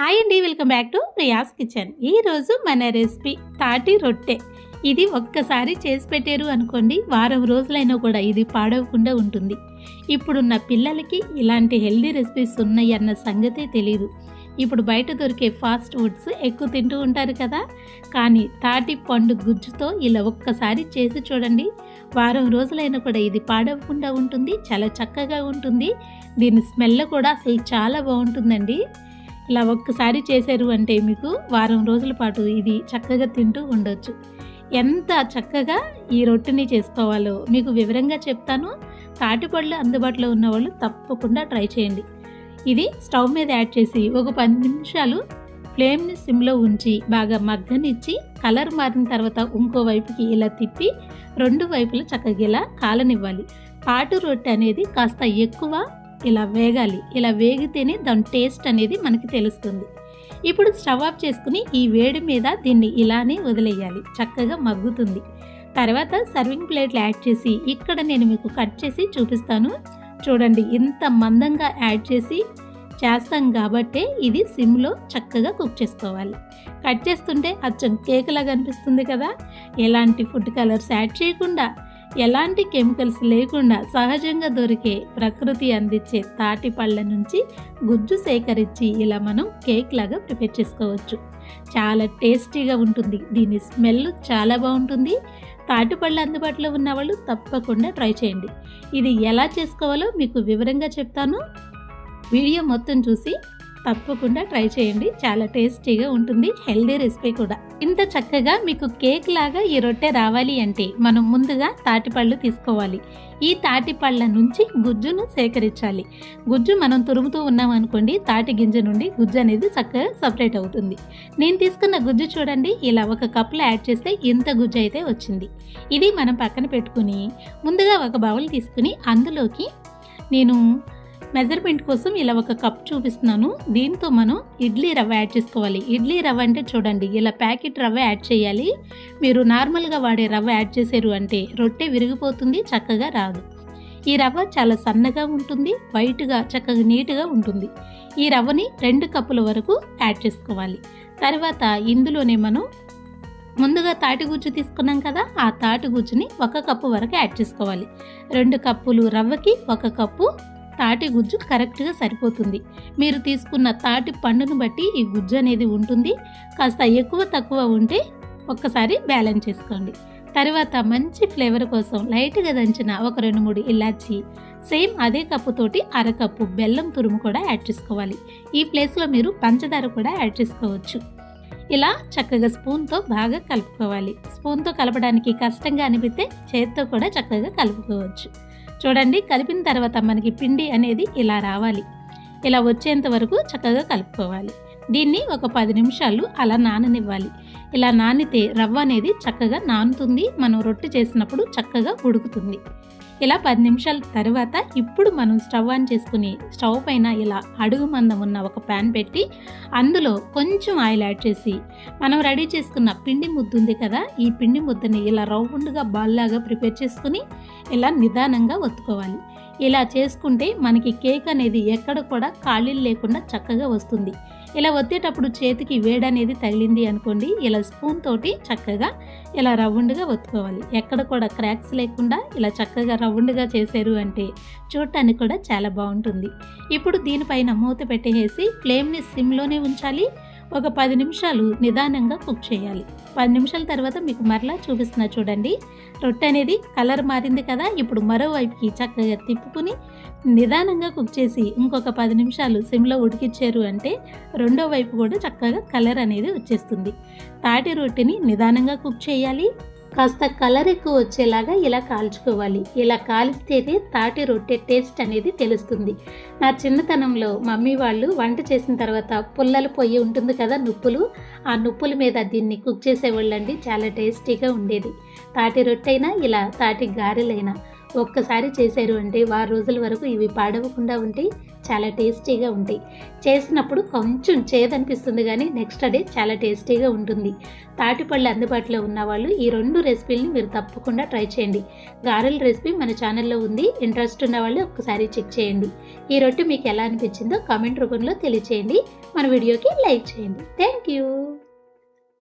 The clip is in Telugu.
హాయ్ అండి welcome back to Priya's kitchen. ఈరోజు మన రెసిపీ తాటి రొట్టె. ఇది ఒక్కసారి చేసి పెట్టారు అనుకోండి వారం రోజులైనా కూడా ఇది పాడవకుండా ఉంటుంది. ఇప్పుడున్న పిల్లలకి ఇలాంటి హెల్దీ రెసిపీస్ ఉన్నాయి అన్న సంగతే తెలియదు ఇప్పుడు బయట దొరికే ఫాస్ట్ ఫుడ్స్ ఎక్కువ తింటూ ఉంటారు కదా. కానీ తాటి పండు గుజ్జుతో ఇలా ఒక్కసారి చేసి చూడండి. వారం రోజులైనా కూడా ఇది పాడవకుండా ఉంటుంది చాలా చక్కగా ఉంటుంది. దీని స్మెల్ కూడా అసలు చాలా బాగుంటుందండి. ఇలా ఒక్కసారి చేశారు అంటే మీకు వారం రోజుల పాటు ఇది చక్కగా తింటూ ఉండొచ్చు. ఎంత చక్కగా ఈ రొట్టెని చేసుకోవాలో మీకు వివరంగా చెప్తాను. తాటిపళ్ళు అందుబాటులో ఉన్న వాళ్ళు తప్పకుండా ట్రై చేయండి. ఇది స్టవ్ మీద యాడ్ చేసి ఒక పది నిమిషాలు ఫ్లేమ్ని సిమ్లో ఉంచి బాగా మగ్గనిచ్చి కలర్ మారిన తర్వాత ఇంకో వైపుకి ఇలా తిప్పి రెండు వైపులా చక్కగా ఇలా కాలనివ్వాలి. పాటు రొట్టె అనేది కాస్త ఎక్కువ ఇలా వేగాలి. ఇలా వేగితేనే దాని టేస్ట్ అనేది మనకి తెలుస్తుంది. ఇప్పుడు స్టవ్ ఆఫ్ చేసుకుని ఈ వేడి మీద దీన్ని ఇలానే వదిలేయాలి. చక్కగా మగ్గుతుంది. తర్వాత సర్వింగ్ ప్లేట్లు యాడ్ చేసి ఇక్కడ నేను మీకు కట్ చేసి చూపిస్తాను. చూడండి ఇంత మందంగా యాడ్ చేసి చేస్తాం కాబట్టే ఇది సిమ్లో చక్కగా కుక్ చేసుకోవాలి. కట్ చేస్తుంటే అచ్చం కేక్ లాగా అనిపిస్తుంది కదా? ఎలాంటి ఫుడ్ కలర్స్ యాడ్ చేయకుండా ఎలాంటి కెమికల్స్ లేకుండా సహజంగా దొరికే ప్రకృతి అందించే తాటి పళ్ళ నుంచి గుజ్జు సేకరించి ఇలా మనం కేక్ లాగా ప్రిపేర్ చేసుకోవచ్చు. చాలా టేస్టీగా ఉంటుంది. దీని స్మెల్ చాలా బాగుంటుంది. తాటిపళ్ళు అందుబాటులో ఉన్న వాళ్ళు తప్పకుండా ట్రై చేయండి. ఇది ఎలా చేసుకోవాలో మీకు వివరంగా చెప్తాను. వీడియో మొత్తం చూసి తప్పకుండా ట్రై చేయండి. చాలా టేస్టీగా ఉంటుంది. హెల్దీ రెసిపీ కూడా. ఇంత చక్కగా మీకు కేక్ లాగా ఈ రొట్టె రావాలి అంటే మనం ముందుగా తాటిపళ్ళు తీసుకోవాలి. ఈ తాటిపళ్ళ నుంచి గుజ్జును సేకరించాలి. గుజ్జు మనం తురుముతూ ఉన్నాం అనుకోండి తాటి గింజ నుండి గుజ్జు అనేది చక్కగా సపరేట్ అవుతుంది. నేను తీసుకున్న గుజ్జు చూడండి. ఇలా ఒక కప్లో యాడ్ చేస్తే ఇంత గుజ్జు అయితే వచ్చింది. ఇది మనం పక్కన పెట్టుకుని ముందుగా ఒక బౌల్ తీసుకుని అందులోకి నేను మెజర్మెంట్ కోసం ఇలా ఒక కప్ చూపిస్తున్నాను. దీంతో మనం ఇడ్లీ రవ్వ యాడ్ చేసుకోవాలి. ఇడ్లీ రవ్వ అంటే చూడండి ఇలా ప్యాకెట్ రవ్వ యాడ్ చేయాలి. మీరు నార్మల్గా వాడే రవ్వ యాడ్ చేశారు అంటే రొట్టె విరిగిపోతుంది చక్కగా రాదు. ఈ రవ్వ చాలా సన్నగా ఉంటుంది వైట్గా చక్కగా నీట్గా ఉంటుంది. ఈ రవ్వని రెండు కప్పుల వరకు యాడ్ చేసుకోవాలి. తర్వాత ఇందులోనే మనం ముందుగా తాటిగుజ్జు తీసుకున్నాం కదా ఆ తాటి గుజ్జుని ఒక కప్పు వరకు యాడ్ చేసుకోవాలి. రెండు కప్పులు రవ్వకి ఒక కప్పు తాటి గుజ్జు కరెక్ట్గా సరిపోతుంది. మీరు తీసుకున్న తాటి పండును బట్టి ఈ గుజ్జు అనేది ఉంటుంది. కాస్త ఎక్కువ తక్కువ ఉంటే ఒక్కసారి బ్యాలెన్స్ చేసుకోండి. తర్వాత మంచి ఫ్లేవర్ కోసం లైట్గా దంచిన ఒక రెండు మూడు ఇలాచి సేమ్ అదే కప్పుతోటి అరకప్పు బెల్లం తురుము కూడా యాడ్ చేసుకోవాలి. ఈ ప్లేస్లో మీరు పంచదార కూడా యాడ్ చేసుకోవచ్చు. ఇలా చక్కగా స్పూన్తో బాగా కలుపుకోవాలి. స్పూన్తో కలపడానికి కష్టంగా అనిపిస్తే చేత్తో కూడా చక్కగా కలుపుకోవచ్చు. చూడండి కలిపిన తర్వాత మనకి పిండి అనేది ఇలా రావాలి. ఇలా వచ్చేంత వరకు చక్కగా కలుపుకోవాలి. దీన్ని ఒక పది నిమిషాలు అలా నాననివ్వాలి. ఇలా నానితే రవ్వ అనేది చక్కగా నానుతుంది. మనం రొట్టె చేసినప్పుడు చక్కగా ఉడుకుతుంది. ఇలా పది నిమిషాల తర్వాత ఇప్పుడు మనం స్టవ్ ఆన్ చేసుకుని స్టవ్ పైన ఇలా అడుగు మందం ఉన్న ఒక ప్యాన్ పెట్టి అందులో కొంచెం ఆయిల్ యాడ్ చేసి మనం రెడీ చేసుకున్న పిండి ముద్ద ఉంది కదా ఈ పిండి ముద్దని ఇలా రౌండ్గా బాల్లాగా ప్రిపేర్ చేసుకుని ఇలా నిదానంగా ఒత్తుకోవాలి. ఇలా చేసుకుంటే మనకి కేక్ అనేది ఎక్కడ కూడా ఖాళీలు లేకుండా చక్కగా వస్తుంది. ఇలా ఒత్తేటప్పుడు చేతికి వేడి అనేది తగిలింది అనుకోండి ఇలా స్పూన్ తోటి చక్కగా ఇలా రౌండ్గా ఒత్తుకోవాలి. ఎక్కడ కూడా క్రాక్స్ లేకుండా ఇలా చక్కగా రౌండ్గా చేశారు అంటే చూడటానికి కూడా చాలా బాగుంటుంది. ఇప్పుడు దీనిపైన మూత పెట్టేసి ఫ్లేమ్ని సిమ్లోనే ఉంచాలి. ఒక పది నిమిషాలు నిదానంగా కుక్ చేయాలి. పది నిమిషాల తర్వాత మీకు మరలా చూపిస్తున్నా చూడండి. రొట్టె అనేది కలర్ మారింది కదా ఇప్పుడు మరోవైపుకి చక్కగా తిప్పుకుని నిదానంగా కుక్ చేసి ఇంకొక పది నిమిషాలు సిమ్లో ఉడికిచ్చారు అంటే రెండో వైపు కూడా చక్కగా కలర్ అనేది వచ్చేస్తుంది. తాటి రొట్టెని నిదానంగా కుక్ చేయాలి. కాస్త కలర్ ఎక్కువ వచ్చేలాగా ఇలా కాల్చుకోవాలి. ఇలా కాలిస్తేనే తాటి రొట్టె టేస్ట్ అనేది తెలుస్తుంది. నా చిన్నతనంలో మమ్మీ వాళ్ళు వంట చేసిన తర్వాత పుల్లల పొయ్యి ఉంటుంది కదా నుప్పులు? ఆ నుప్పుల మీద దీన్ని కుక్ చేసేవాళ్ళండి. చాలా టేస్టీగా ఉండేది. తాటి రొట్టెైనా ఇలా తాటి గారెలైనా. ఒక్కసారి చేశారు అంటే వారు రోజుల వరకు ఇవి పాడవకుండా ఉంటాయి చాలా టేస్టీగా ఉంటాయి. చేసినప్పుడు కొంచెం చేదనిపిస్తుంది కానీ నెక్స్ట్ డే చాలా టేస్టీగా ఉంటుంది. తాటిపళ్ళు అందుబాటులో ఉన్న వాళ్ళు ఈ రెండు రెసిపీలని మీరు తప్పకుండా ట్రై చేయండి. గారెల రెసిపీ మన ఛానల్లో ఉంది. ఇంట్రెస్ట్ ఉన్న వాళ్ళు ఒక్కసారి చెక్ చేయండి. ఈ రొట్టె మీకు ఎలా అనిపించిందో కామెంట్ రూపంలో తెలియచేయండి. మన వీడియోకి లైక్ చేయండి. Thank you.